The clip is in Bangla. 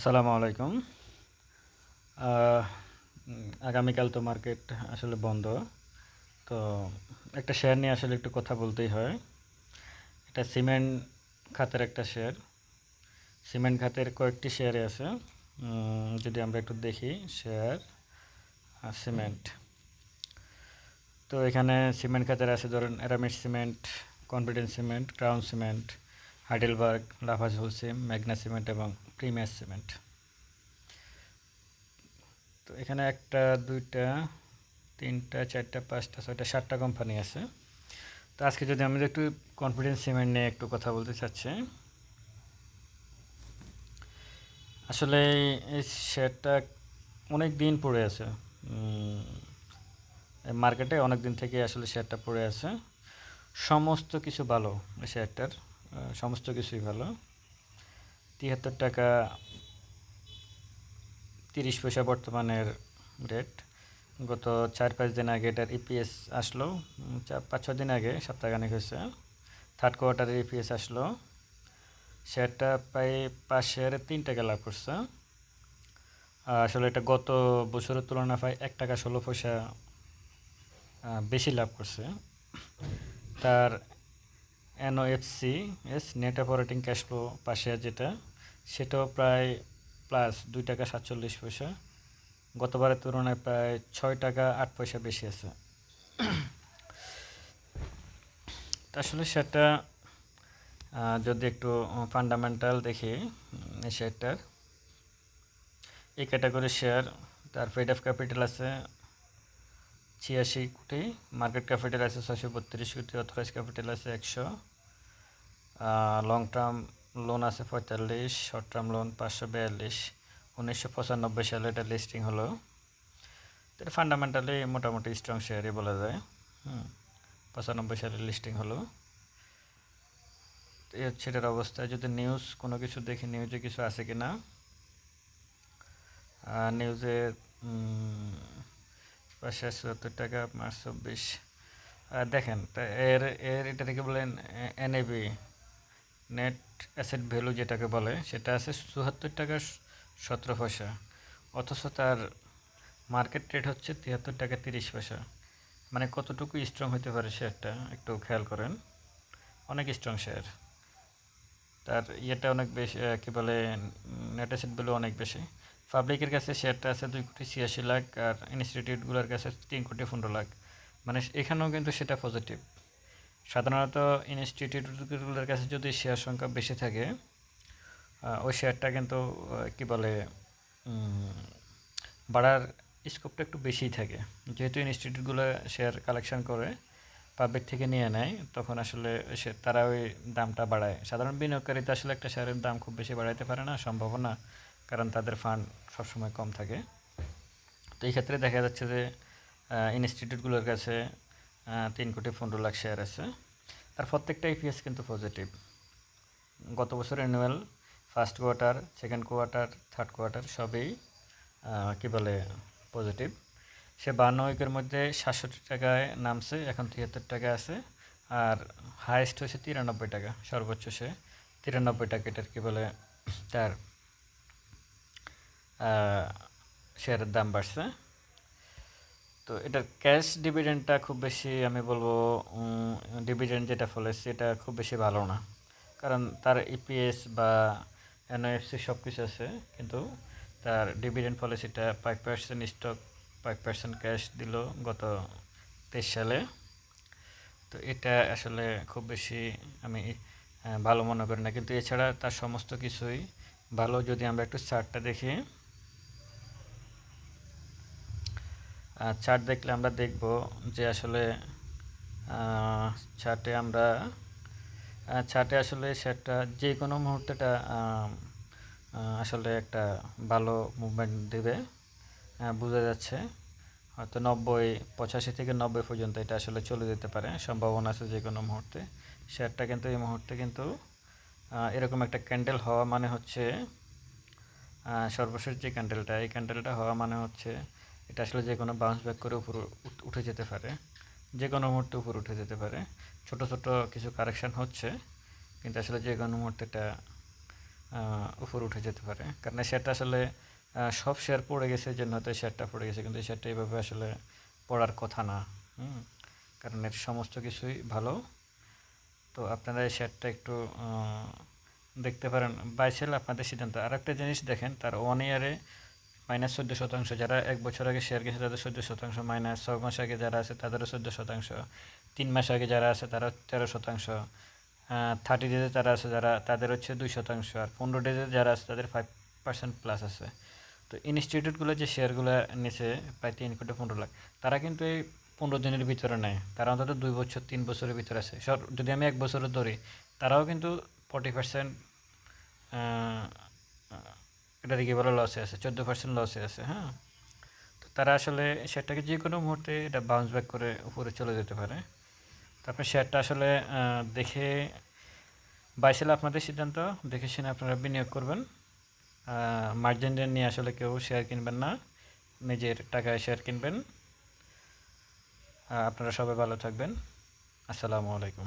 আসসালামু আলাইকুম। আগামীকাল তো মার্কেট আসলে বন্ধ। তো একটা শেয়ার নিয়ে আসলে একটু কথা বলতেই হয়। এটা সিমেন্ট খাতের একটা শেয়ার সিমেন্ট খাতের কয়েকটি শেয়ারে আছে। যদি আমরা একটু দেখি শেয়ার আর সিমেন্ট। তো এখানে সিমেন্ট খাতের আছে, ধরেন Aramit cement, confidence cement, crown cement Heidelberg Lafarge Holcim Magna cement এবং প্রিমিয়ার সিমেন্ট। তো এখানে একটা, দুইটা, তিনটা, চারটা, পাঁচটা, ছয়টা, সাতটা কোম্পানি আছে। তো আজকে যদি আমি একটু কনফিডেন্স সিমেন্ট নিয়ে একটু কথা বলতে চাচ্ছি। আসলে এই শেয়ারটা অনেক দিন পড়ে আছে। মার্কেটে অনেক দিন থেকে আসলে শেয়ারটা পড়ে আছে। সমস্ত কিছু ভালো এই শেয়ারটার। সমস্ত কিছুই ভালো। তিয়াত্তর টাকা তিরিশ পয়সা বর্তমানের রেট গত চার পাঁচ দিন আগে এটার ইপিএস আসলো। উম, চার পাঁচ ছ দিন আগে সপ্তাহখানেক হয়েছে। থার্ড কোয়ার্টারের ইপিএস আসলো। শেয়ারটা প্রায় পাঁচ শেয়ারে তিন টাকা লাভ করছে। আসলে এটা গত বছরের তুলনায় প্রায় এক টাকা ষোলো পয়সা বেশি লাভ করছে। তার NOFC S net operating cash flow পাশে যেটা। সেটাও প্রায় প্লাস দুই টাকা সাতচল্লিশ পয়সা। গতবারের তুলনায় প্রায় ছয় টাকা আট পয়সা বেশি আছে। আসলে সেটা যদি একটু ফান্ডামেন্টাল দেখি শেয়ারটার এই ক্যাটাগরির শেয়ার তার ফেড অফ ক্যাপিটাল আছে ছিয়াশি কোটি মার্কেট ক্যাপিটাল আছে ছয়শো বত্রিশ কোটি অথরাইজ ক্যাপিটাল আছে একশো। লং টার্ম লোন আছে পঁয়তাল্লিশ শর্ট টার্ম লোন পাঁচশো বিয়াল্লিশ। উনিশশো পঁচানব্বই সালে এটা লিস্টিং হলো। এটা ফান্ডামেন্টালি মোটামুটি স্ট্রং শেয়ারই বলা যায়। হুম, পঁচানব্বই সালে লিস্টিং হলো। তো এই হচ্ছে এটার অবস্থা। যদি নিউজ কোনো কিছু দেখি নিউজে কিছু আছে কি না নিউজে পাঁচশো চুয়াত্তর টাকা, মার্চ চব্বিশ। দেখেন, তা এর এর, এটা এটাকে বলেন এনএবি নেট অ্যাসেট ভ্যালু যেটাকে বলে, সেটা আছে চুয়াত্তর টাকা সতেরো পয়সা, অথচ তার মার্কেট রেট হচ্ছে তিয়াত্তর টাকা তিরিশ পয়সা। মানে কতটুকু স্ট্রং হতে পারে শেয়ারটা একটু খেয়াল করেন। অনেক স্ট্রং শেয়ার তার ইয়েটা অনেক বেশি কী বলে নেট অ্যাসেট ভ্যালু অনেক বেশি। পাবলিকের কাছে শেয়ারটা আছে দুই কোটি ছিয়াশি লাখ, আর ইনস্টিটিউটগুলোর কাছে তিন কোটি পনেরো লাখ। মানে এখানেও কিন্তু সেটা পজিটিভ সাধারণত ইনস্টিটিউটগুলোর কাছে যদি শেয়ার সংখ্যা বেশি থাকে ওই শেয়ারটা কিন্তু কি বলে বাড়ার স্কোপটা একটু বেশিই থাকে। যেহেতু ইনস্টিটিউটগুলো শেয়ার কালেকশন করে পাবলিক থেকে নিয়ে নেয়, তখন আসলে সে, তারা ওই দামটা বাড়ায়। সাধারণ বিনিয়োগকারী তো আসলে একটা শেয়ারের দাম খুব বেশি বাড়াইতে পারে না সম্ভাবনা কারণ তাদের ফান্ড সবসময় কম থাকে। তো এই ক্ষেত্রে দেখা যাচ্ছে যে ইনস্টিটিউটগুলোর কাছে তিন কোটি পনেরো লাখ শেয়ার আছে। আর প্রত্যেকটা ইপিএস কিন্তু পজিটিভ গত বছর annual first quarter second quarter third quarter সবই কি বলে পজিটিভ সে বান্ন উইকের মধ্যে সাতষট্টি টাকায় নামছে, এখন তিয়াত্তর টাকা আছে। আর হায়েস্ট হয়েছে তিরানব্বই টাকা, সর্বোচ্চ সে তিরানব্বই টাকা এটার কি বলে, তার শেয়ারের দাম বাড়ছে। তো এটার ক্যাশ ডিভিডেন্ডটা খুব বেশি আমি বলব ডিভিডেন্ড যেটা ফলে সেটা খুব বেশি ভালো না। কারণ তার ইপিএস বা এনওএফসি সব কিছু আছে, কিন্তু তার dividend পলিসিটা five percent stock five percent cash দিল গত তেইশ সালে। তো এটা আসলে খুব বেশি আমি ভালো মনে করি না। কিন্তু এছাড়া তার সমস্ত কিছুই ভালো। যদি আমরা একটু চার্টটা দেখি চার্ট দেখলে আমরা দেখব যে আসলে চার্টে আমরা চার্টে আসলে সেটা যে কোনো মুহূর্তেটা আসলে একটা ভালো মুভমেন্ট দেবে বোঝা যাচ্ছে। হয়তো নব্বই, পঁচাশি থেকে নব্বই পর্যন্ত এটা আসলে চলে যেতে পারে, সম্ভাবনা আছে যে কোনো মুহূর্তে। শেয়ারটা কিন্তু এই মুহূর্তে কিন্তু এরকম একটা ক্যান্ডেল হওয়া মানে হচ্ছে সর্বশেষ যে ক্যান্ডেলটা এই ক্যান্ডেলটা হওয়া মানে হচ্ছে এটা আসলে যে কোনো বাউন্স ব্যাক করে উপর উঠে যেতে পারে, যে কোনো মুহূর্তে উপর উঠে যেতে পারে। ছোট ছোট কিছু কারেকশান হচ্ছে, কিন্তু আসলে যে কোনো মুহূর্তে এটা উপরে উঠে যেতে পারে। কারণ শেয়ারটা আসলে সব শেয়ার পড়ে গেছে যে হয়তো শেয়ারটা পড়ে গেছে, কিন্তু শেয়ারটা এইভাবে আসলে পড়ার কথা না কারণ এর সমস্ত কিছুই ভালো। তো আপনারা এই শেয়ারটা একটু দেখতে পারেন। বাই সেল আপনাদের সিদ্ধান্ত। আর একটা জিনিস দেখেন, তার ওয়ান ইয়ারে মাইনাস চোদ্দ শতাংশ, যারা এক বছর আগে শেয়ার কিনেছে তাদের চোদ্দ শতাংশ মাইনাস ছয় মাস আগে যারা আছে তাদেরও চোদ্দ শতাংশ। তিন মাস আগে যারা আছে তারা তেরো শতাংশ। থার্টি ডেজে যারা আছে যারা, তাদের হচ্ছে দুই শতাংশ আর পনেরো ডেজে যারা আছে তাদের ফাইভ পার্সেন্ট প্লাস আছে। তো ইনস্টিটিউটগুলো যে শেয়ারগুলো নিচে প্রায় তিন কোটি পনেরো লাখ, তারা কিন্তু এই পনেরো দিনের ভিতরে নেয় তারা অন্তত দুই বছর, তিন বছরের ভিতরে আছে। সব যদি আমি এক বছরের ধরি, তারাও কিন্তু ফর্টি পার্সেন্ট এটা দিকে বলে লসে আছে, চোদ্দ পার্সেন্ট লসে আছে হ্যাঁ? তো তারা আসলে শেয়ারটাকে যে কোনো মুহূর্তে এটা বাউন্স ব্যাক করে উপরে চলে যেতে পারে। তারপরে শেয়ারটা আসলে দেখে বাইসেল আপনাদের সিদ্ধান্ত, দেখে শুনে আপনারা বিনিয়োগ করবেন। মার্জিন নিয়ে আসলে কেউ শেয়ার কিনবেন না, নিজের টাকায় শেয়ার কিনবেন। আপনারা সবাই ভালো থাকবেন। আসসালামু আলাইকুম।